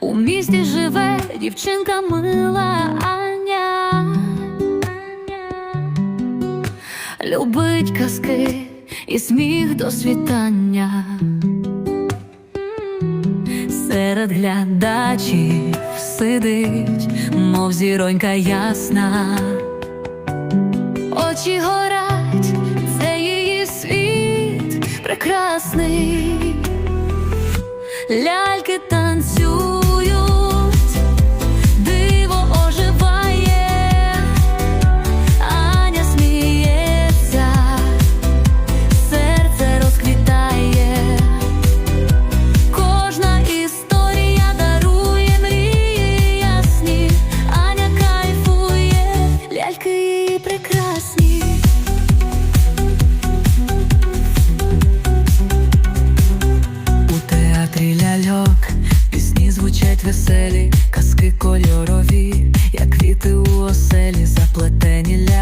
У місті живе дівчинка мила Аня. Любить казки і сміх до світання. Серед глядачів сидить, мов зіронька ясна. Очі горять, це її світ прекрасний. Ляльки танцюють, У театрі ляльок пісні звучать веселі, казки кольорові, як квіти у оселі, заплетені ляльки,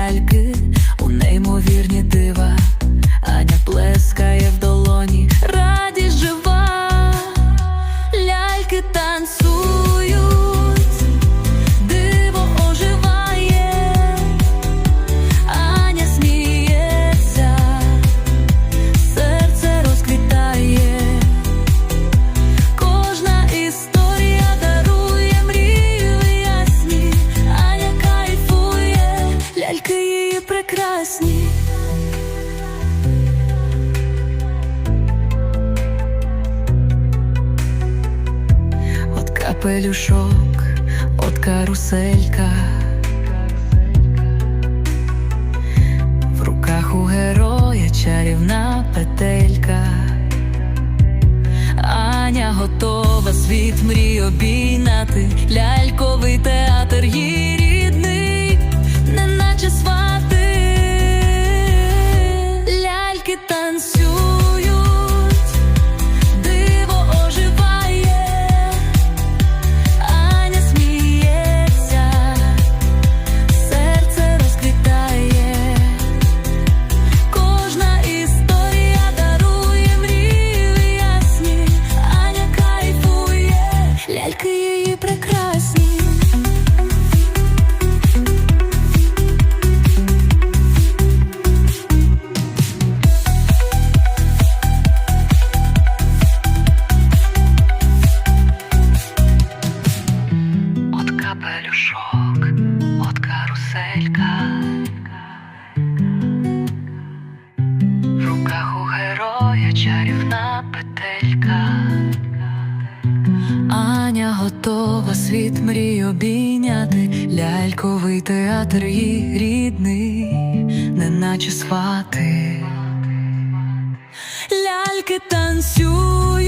прекрасні. от капелюшок, от каруселька. В руках у героя чарівна петелька. Аня готова світ мрій обійняти, ляльковий театр її капелюшок, от каруселька. В руках у героя чарівна петелька. Аня готова світ мрій обійняти, Ляльковий театр її рідний, неначе свати. ляльки танцюють.